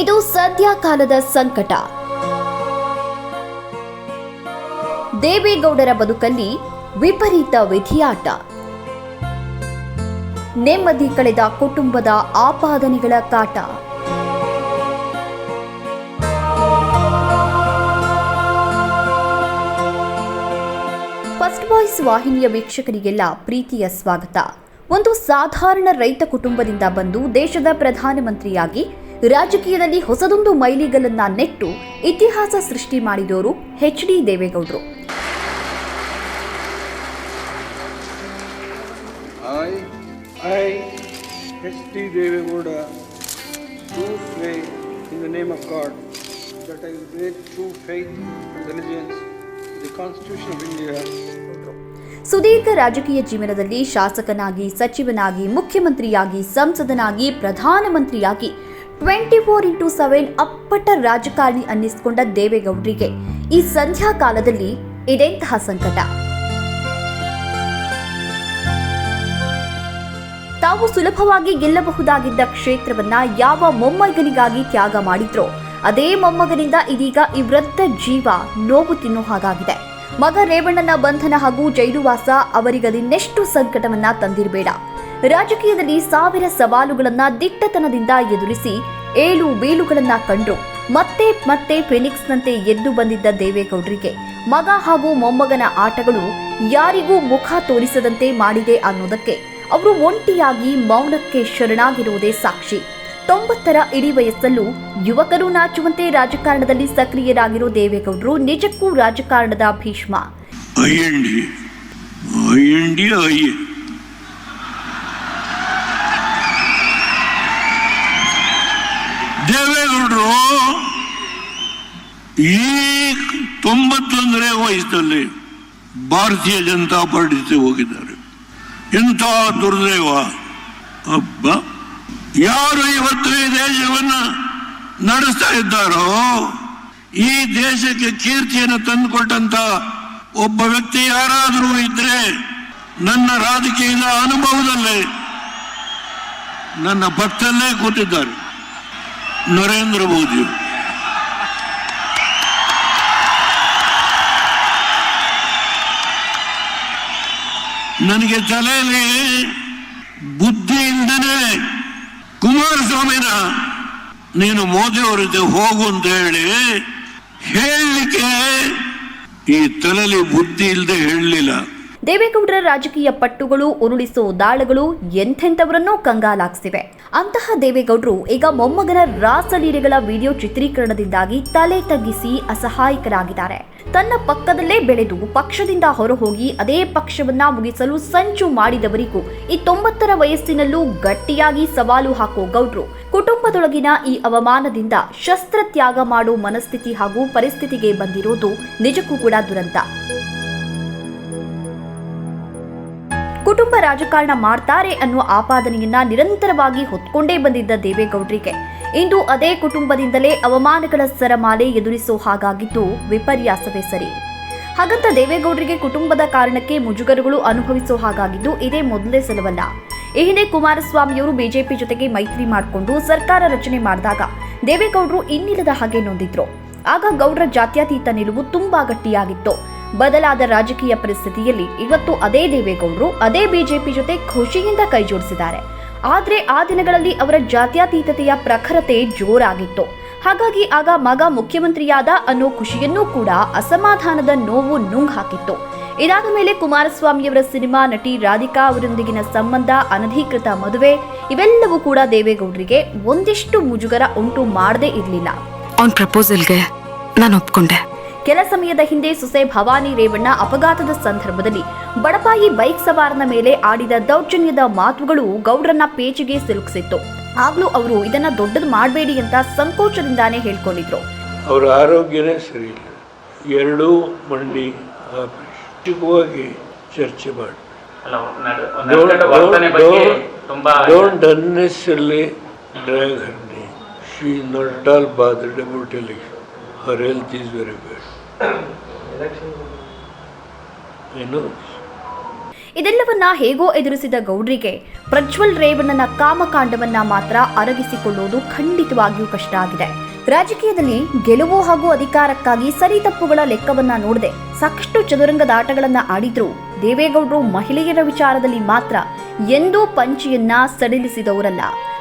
ಇದು ಸದ್ಯ ಕಾಲದ ಸಂಕಟ. ದೇವೇಗೌಡರ ಬದುಕಲ್ಲಿ ವಿಪರೀತ ವಿಧಿಯಾಟ. ನೆಮ್ಮದಿ ಕಳೆದ ಕುಟುಂಬದ ಆಪಾದನೆಗಳ ಕಾಟ. ಫಸ್ಟ್ ವಾಯ್ಸ್ ವಾಹಿನಿಯ ವೀಕ್ಷಕರಿಗೆಲ್ಲ ಪ್ರೀತಿಯ ಸ್ವಾಗತ. ಒಂದು ಸಾಧಾರಣ ರೈತ ಕುಟುಂಬದಿಂದ ಬಂದು ದೇಶದ ಪ್ರಧಾನಮಂತ್ರಿಯಾಗಿ ರಾಜಕೀಯದಲ್ಲಿ ಹೊಸದೊಂದು ಮೈಲಿಗಲ್ಲನ್ನ ನೆಟ್ಟು ಇತಿಹಾಸ ಸೃಷ್ಟಿ ಮಾಡಿದವರು ಎಚ್ ಡಿ ದೇವೇಗೌಡರು. ಸುದೀರ್ಘ ರಾಜಕೀಯ ಜೀವನದಲ್ಲಿ ಶಾಸಕನಾಗಿ ಸಚಿವನಾಗಿ ಮುಖ್ಯಮಂತ್ರಿಯಾಗಿ ಸಂಸದನಾಗಿ ಪ್ರಧಾನಮಂತ್ರಿಯಾಗಿ ಟ್ವೆಂಟಿ ಫೋರ್ ಇಂಟು ಸೆವೆನ್ ಅಪ್ಪಟ ರಾಜಕಾರಣಿ ಅನ್ನಿಸಿಕೊಂಡ ದೇವೇಗೌಡರಿಗೆ ಈ ಸಂಧ್ಯಾ ಕಾಲದಲ್ಲಿ ಇದೆಂತಹ ಸಂಕಟ? ತಾವು ಸುಲಭವಾಗಿ ಗೆಲ್ಲಬಹುದಾಗಿದ್ದ ಕ್ಷೇತ್ರವನ್ನ ಯಾವ ಮೊಮ್ಮಗನಿಗಾಗಿ ತ್ಯಾಗ ಮಾಡಿದ್ರೋ, ಅದೇ ಮೊಮ್ಮಗನಿಂದ ಇದೀಗ ಈ ವೃದ್ಧ ಜೀವ ನೋವು ತಿನ್ನೋ ಹಾಗಾಗಿದೆ. ಮಗ ರೇವಣ್ಣನ ಬಂಧನ ಹಾಗೂ ಜೈಲುವಾಸ ಅವರಿಗದಿನ್ನೆಷ್ಟು ಸಂಕಟವನ್ನ ತಂದಿರಬೇಡ. ರಾಜಕೀಯದಲ್ಲಿ ಸಾವಿರ ಸವಾಲುಗಳನ್ನ ದಿಟ್ಟತನದಿಂದ ಎದುರಿಸಿ ಏಳು ಬೀಳುಗಳನ್ನ ಕಂಡ್ರು. ಮತ್ತೆ ಮತ್ತೆ ಫಿನಿಕ್ಸ್ನಂತೆ ಎದ್ದು ಬಂದಿದ್ದ ದೇವೇಗೌಡರಿಗೆ ಮಗ ಹಾಗೂ ಮೊಮ್ಮಗನ ಆಟಗಳು ಯಾರಿಗೂ ಮುಖ ತೋರಿಸದಂತೆ ಮಾಡಿದೆ ಅನ್ನೋದಕ್ಕೆ ಅವರು ಒಂಟಿಯಾಗಿ ಮೌನಕ್ಕೆ ಶರಣಾಗಿರುವುದೇ ಸಾಕ್ಷಿ. ತೊಂಬತ್ತರ ಇಡೀ ವಯಸ್ಸಲ್ಲೂ ಯುವಕರು ನಾಚುವಂತೆ ರಾಜಕಾರಣದಲ್ಲಿ ಸಕ್ರಿಯರಾಗಿರೋ ದೇವೇಗೌಡರು ನಿಜಕ್ಕೂ ರಾಜಕಾರಣದ ಭೀಷ್ಮ. ಈ ತೊಂಬತ್ತೊಂದನೇ ವಯಸ್ಸಲ್ಲಿ ಭಾರತೀಯ ಜನತಾ ಪಾರ್ಟಿ ಹೋಗಿದ್ದಾರೆ. ಎಂಥ ದುರ್ದೈವ. ಅಬ್ಬ, ಯಾರು ಇವತ್ತು ಈ ದೇಶವನ್ನ ನಡೆಸ್ತಾ ಇದ್ದಾರೋ, ಈ ದೇಶಕ್ಕೆ ಕೀರ್ತಿಯನ್ನು ತಂದುಕೊಟ್ಟಂತ ಒಬ್ಬ ವ್ಯಕ್ತಿ ಯಾರಾದರೂ ಇದ್ರೆ ನನ್ನ ರಾಜಕೀಯದ ಅನುಭವದಲ್ಲೇ ನನ್ನ ಭಕ್ತಲ್ಲೇ ಕೂತಿದ್ದಾರೆ ನರೇಂದ್ರ ಮೋದಿ ನನಗೆ ತಲೆಯಲ್ಲಿ ಬುದ್ಧಿಯಿಂದನೇ ಕುಮಾರಸ್ವಾಮಿನ ನೀನು ಮೋದಿ ಜೊತೆ ಹೋಗು ಅಂತ ಹೇಳಿ ಹೇಳಲಿಕ್ಕೆ ಈ ತಲೆಯಲ್ಲಿ ಬುದ್ಧಿ ಇಲ್ಲದೆ ಹೇಳಲಿಲ್ಲ. ದೇವೇಗೌಡರ ರಾಜಕೀಯ ಪಟ್ಟುಗಳು, ಉರುಳಿಸೋ ದಾಳಗಳು ಎಂಥೆಂಥವರನ್ನೂ ಕಂಗಾಲಾಗಿಸಿವೆ. ಅಂತಹ ದೇವೇಗೌಡರು ಈಗ ಮೊಮ್ಮಗನ ರಾಸಲೀಲೆಗಳ ವಿಡಿಯೋ ಚಿತ್ರೀಕರಣದಿಂದಾಗಿ ತಲೆ ತಗ್ಗಿಸಿ ಅಸಹಾಯಕರಾಗಿದ್ದಾರೆ. ತನ್ನ ಪಕ್ಕದಲ್ಲೇ ಬೆಳೆದು ಪಕ್ಷದಿಂದ ಹೊರಹೋಗಿ ಅದೇ ಪಕ್ಷವನ್ನ ಮುಗಿಸಲು ಸಂಚು ಮಾಡಿದವರಿಗೂ ಈ ತೊಂಬತ್ತರ ವಯಸ್ಸಿನಲ್ಲೂ ಗಟ್ಟಿಯಾಗಿ ಸವಾಲು ಹಾಕೋ ಗೌಡ್ರು ಕುಟುಂಬದೊಳಗಿನ ಈ ಅವಮಾನದಿಂದ ಶಸ್ತ್ರತ್ಯಾಗ ಮಾಡೋ ಮನಸ್ಥಿತಿ ಹಾಗೂ ಪರಿಸ್ಥಿತಿಗೆ ಬಂದಿರೋದು ನಿಜಕ್ಕೂ ಕೂಡ ದುರಂತ. ಕುಟುಂಬ ರಾಜಕಾರಣ ಮಾಡ್ತಾರೆ ಅನ್ನುವ ಆಪಾದನೆಯನ್ನ ನಿರಂತರವಾಗಿ ಹೊತ್ಕೊಂಡೇ ಬಂದಿದ್ದ ದೇವೇಗೌಡರಿಗೆ. ಇಂದು ಅದೇ ಕುಟುಂಬದಿಂದಲೇ ಅವಮಾನಗಳ ಸರಮಾಲೆ ಎದುರಿಸೋ ಹಾಗಾಗಿದ್ದು ವಿಪರ್ಯಾಸವೇ ಸರಿ. ಹಾಗಂತ ದೇವೇಗೌಡರಿಗೆ ಕುಟುಂಬದ ಕಾರಣಕ್ಕೆ ಮುಜುಗರಗಳು ಅನುಭವಿಸೋ ಹಾಗಾಗಿದ್ದು ಇದೇ ಮೊದಲೇ ಸಲವಲ್ಲ. ಈ ಹಿಂದೆ ಕುಮಾರಸ್ವಾಮಿಯವರು ಬಿಜೆಪಿ ಜೊತೆಗೆ ಮೈತ್ರಿ ಮಾಡಿಕೊಂಡು ಸರ್ಕಾರ ರಚನೆ ಮಾಡಿದಾಗ ದೇವೇಗೌಡರು ಇನ್ನಿಲ್ಲದ ಹಾಗೆ ನೊಂದಿದ್ರು. ಆಗ ಗೌಡರ ಜಾತ್ಯತೀತ ನಿಲುವು ತುಂಬಾ ಗಟ್ಟಿಯಾಗಿತ್ತು. ಬದಲಾದ ರಾಜಕೀಯ ಪರಿಸ್ಥಿತಿಯಲ್ಲಿ ಇವತ್ತು ಅದೇ ದೇವೇಗೌಡರು, ಅದೇ ಬಿಜೆಪಿ ಜೊತೆ ಖುಷಿಯಿಂದ ಕೈಜೋಡಿಸಿದ್ದಾರೆ ಆದರೆ ಆ ದಿನಗಳಲ್ಲಿ ಅವರ ಜಾತ್ಯತೀತತೆಯ ಪ್ರಖರತೆ ಜೋರಾಗಿತ್ತು. ಹಾಗಾಗಿ ಆಗ ಮಗ ಮುಖ್ಯಮಂತ್ರಿಯಾದ ಅನ್ನೋ ಖುಷಿಯನ್ನೂ ಕೂಡ ಅಸಮಾಧಾನದ ನೋವು ನುಂಗ್ ಹಾಕಿತ್ತು ಇದಾದ ಮೇಲೆ ಕುಮಾರಸ್ವಾಮಿಯವರ ಸಿನಿಮಾ ನಟಿ ರಾಧಿಕಾ ಅವರೊಂದಿಗಿನ ಸಂಬಂಧ, ಅನಧಿಕೃತ ಮದುವೆ, ಇವೆಲ್ಲವೂ ಕೂಡ ದೇವೇಗೌಡರಿಗೆ ಒಂದಿಷ್ಟು ಮುಜುಗರ ಉಂಟು ಮಾಡದೇ ಇರಲಿಲ್ಲ. ಅವನ್ ಪ್ರಪೋಸಲ್ಗೆ ನಾನು ಒಪ್ಕೊಂಡೆ. ಕೆಲ ಸಮಯದ ಹಿಂದೆ ಸೊಸೆ ಭವಾನಿ ರೇವಣ್ಣ ಅಪಘಾತದ ಸಂದರ್ಭದಲ್ಲಿ ಬಡಪಾಯಿ ಬೈಕ್ ಸವಾರನ ಮೇಲೆ ಆಡಿದ ದೌರ್ಜನ್ಯದ ಮಾತುಗಳು ಗೌಡ್ರನ್ನ ಪೇಚಿಗೆ ಸಿಲುಕಿಸಿತ್ತು. ಆಗ್ಲೂ ಅವರು ಇದನ್ನ ದೊಡ್ಡದು ಮಾಡಬೇಡಿ ಅಂತ ಸಂಕೋಚದಿಂದಾನೇ ಹೇಳ್ಕೊಂಡಿದ್ರು. ಅವರ ಆರೋಗ್ಯನೇ ಸರಿ ಇಲ್ಲ ಎರಡೂ ಮಂಡಿ ಹೋಗಿ ಚರ್ಚೆ ಮಾಡಿ ಅಲ್ಲ ನಡ್- ನಡ್ಕೊಂಡ ವರ್ತನೆ ಬಗ್ಗೆ ತುಂಬಾ don't unnecessarily drag her name she not at all bothered about election her health is very bad ಇದೆಲ್ಲವನ್ನ ಹೇಗೋ ಎದುರಿಸಿದ ಗೌಡ್ರಿಗೆ ಪ್ರಜ್ವಲ್ ರೇವಣ್ಣನ ಕಾಮಕಾಂಡವನ್ನ ಮಾತ್ರ ಅರಗಿಸಿಕೊಳ್ಳುವುದು ಖಂಡಿತವಾಗಿಯೂ ಕಷ್ಟ ಆಗಿದೆ. ರಾಜಕೀಯದಲ್ಲಿ ಗೆಲುವು ಹಾಗೂ ಅಧಿಕಾರಕ್ಕಾಗಿ ಸರಿ ತಪ್ಪುಗಳ ಲೆಕ್ಕವನ್ನ ನೋಡದೆ ಸಾಕಷ್ಟು ಚದುರಂಗದ ಆಟಗಳನ್ನ ಆಡಿದ್ರು ದೇವೇಗೌಡರು ಮಹಿಳೆಯರ ವಿಚಾರದಲ್ಲಿ ಮಾತ್ರ ಎಂದೂ ಪಂಚಿಯನ್ನ ಸಡಿಲಿಸಿದವರಲ್ಲ.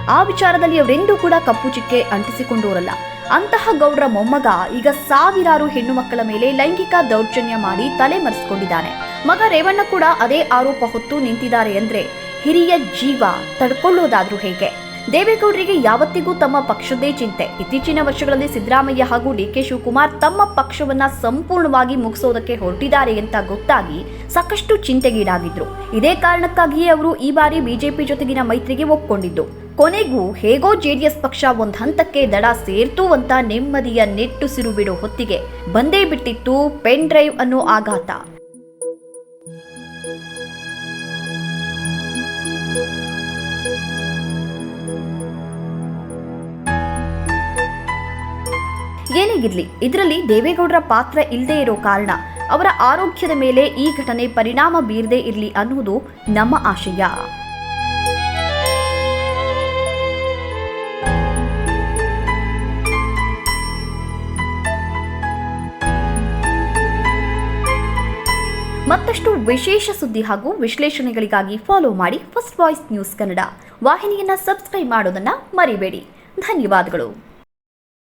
ಆ ವಿಚಾರದಲ್ಲಿ ಅವರೆಂದೂ ಕೂಡ ಕಪ್ಪು ಚಿಕ್ಕೆ ಅಂಟಿಸಿಕೊಂಡವರಲ್ಲ. ಅಂತಹ ಗೌಡ್ರ ಮೊಮ್ಮಗ ಈಗ ಸಾವಿರಾರು ಹೆಣ್ಣು ಮಕ್ಕಳ ಮೇಲೆ ಲೈಂಗಿಕ ದೌರ್ಜನ್ಯ ಮಾಡಿ ತಲೆ ಮರೆಸಿಕೊಂಡಿದ್ದಾನೆ. ಮಗ ರೇವಣ್ಣ ಕೂಡ ಅದೇ ಆರೋಪ ಹೊತ್ತು ನಿಂತಿದ್ದಾರೆ ಅಂದ್ರೆ ಹಿರಿಯ ಜೀವ ತಡ್ಕೊಳ್ಳೋದಾದ್ರೂ ಹೇಗೆ? ದೇವೇಗೌಡರಿಗೆ ಯಾವತ್ತಿಗೂ ತಮ್ಮ ಪಕ್ಷದ್ದೇ ಚಿಂತೆ. ಇತ್ತೀಚಿನ ವರ್ಷಗಳಲ್ಲಿ ಸಿದ್ದರಾಮಯ್ಯ ಹಾಗೂ ಡಿ ಕೆ ಶಿವಕುಮಾರ್ ತಮ್ಮ ಪಕ್ಷವನ್ನ ಸಂಪೂರ್ಣವಾಗಿ ಮುಗಿಸೋದಕ್ಕೆ ಹೊರಟಿದ್ದಾರೆ ಅಂತ ಗೊತ್ತಾಗಿ ಸಾಕಷ್ಟು ಚಿಂತೆಗೀಡಾಗಿದ್ರು. ಇದೇ ಕಾರಣಕ್ಕಾಗಿಯೇ ಅವರು ಈ ಬಾರಿ ಬಿಜೆಪಿ ಜೊತೆಗಿನ ಮೈತ್ರಿಗೆ ಒಪ್ಕೊಂಡಿದ್ದು. ಕೊನೆಗೂ ಹೇಗೋ ಜೆಡಿಎಸ್ ಪಕ್ಷ ಒಂದ್ ಹಂತಕ್ಕೆ ದಡ ಸೇರ್ತು ಅಂತ ನೆಮ್ಮದಿಯ ನೆಟ್ಟುಸಿರು ಬಿಡೋ ಹೊತ್ತಿಗೆ ಬಂದೇ ಬಿಟ್ಟಿತ್ತು ಪೆನ್ ಡ್ರೈವ್ ಅನ್ನೋ ಆಘಾತ. ಏನೇ ಇರಲಿ, ಇದರಲ್ಲಿ ದೇವೇಗೌಡರ ಪಾತ್ರ ಇಲ್ಲದೆ ಇರೋ ಕಾರಣ ಅವರ ಆರೋಗ್ಯದ ಮೇಲೆ ಈ ಘಟನೆ ಪರಿಣಾಮ ಬೀರದೇ ಇರಲಿ ಅನ್ನುವುದು ನಮ್ಮ ಆಶಯ. ಮತ್ತಷ್ಟು ವಿಶೇಷ ಸುದ್ದಿ ಹಾಗೂ ವಿಶ್ಲೇಷಣೆಗಳಿಗಾಗಿ ಫಾಲೋ ಮಾಡಿ ಫಸ್ಟ್ ವಾಯ್ಸ್ ನ್ಯೂಸ್ ಕನ್ನಡ. ವಾಹಿನಿಯನ್ನ ಸಬ್ಸ್ಕ್ರೈಬ್ ಮಾಡೋದನ್ನ ಮರಿಬೇಡಿ. ಧನ್ಯವಾದಗಳು.